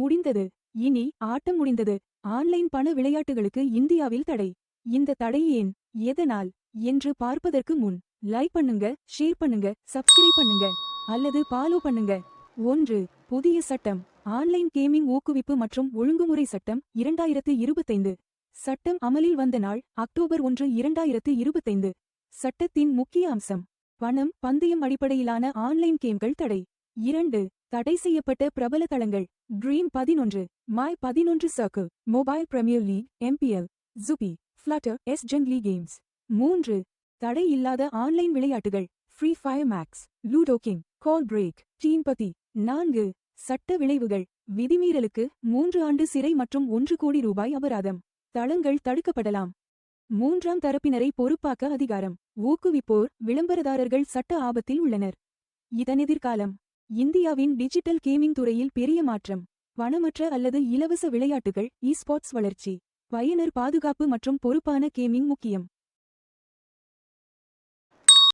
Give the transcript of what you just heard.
முடிந்தது. இனி ஆட்டம் முடிந்தது. ஆன்லைன் பண விளையாட்டுகளுக்கு இந்தியாவில் தடை. இந்த தடை ஏன்? எதனால்? என்று பார்ப்பதற்கு முன் லைக் பண்ணுங்க ஷேர் பண்ணுங்க சப்ஸ்கிரைப் பண்ணுங்க அல்லது ஃபாலோ பண்ணுங்க. ஒன்று புதிய சட்டம். ஆன்லைன் கேமிங் ஊக்குவிப்பு மற்றும் ஒழுங்குமுறை சட்டம் இரண்டாயிரத்து இருபத்தைந்து. சட்டம் அமலில் வந்த நாள் அக்டோபர் ஒன்று இரண்டாயிரத்து இருபத்தைந்து. சட்டத்தின் முக்கிய அம்சம் பணம் பந்தயம் அடிப்படையிலான ஆன்லைன் கேம்கள் தடை. இரண்டு தடை செய்யப்பட்ட பிரபல தளங்கள் ட்ரீம் பதினொன்று மாய் பதினொன்று Circle Mobile Premier League MPL Zupee flutter S ஜென்லி games மூன்று தடை இல்லாத ஆன்லைன் விளையாட்டுகள் Free Fire Max Ludo King Call Break teen patti நான்கு சட்ட விளைவுகள் விதிமீறலுக்கு மூன்று ஆண்டு சிறை மற்றும் ஒன்று கோடி ரூபாய் அபராதம். தளங்கள் தடுக்கப்படலாம். மூன்றாம் தரப்பினரை பொறுப்பாக்க அதிகாரம். ஊக்குவிப்போர் விளம்பரதாரர்கள் சட்ட ஆபத்தில் உள்ளனர். இதன் எதிர்காலம். இந்தியாவின் டிஜிட்டல் கேமிங் துறையில் பெரிய மாற்றம். பணமற்ற அல்லது இலவச விளையாட்டுகள் இஸ்போர்ட்ஸ் வளர்ச்சி. பயனர் பாதுகாப்பு மற்றும் பொறுப்பான கேமிங் முக்கியம்.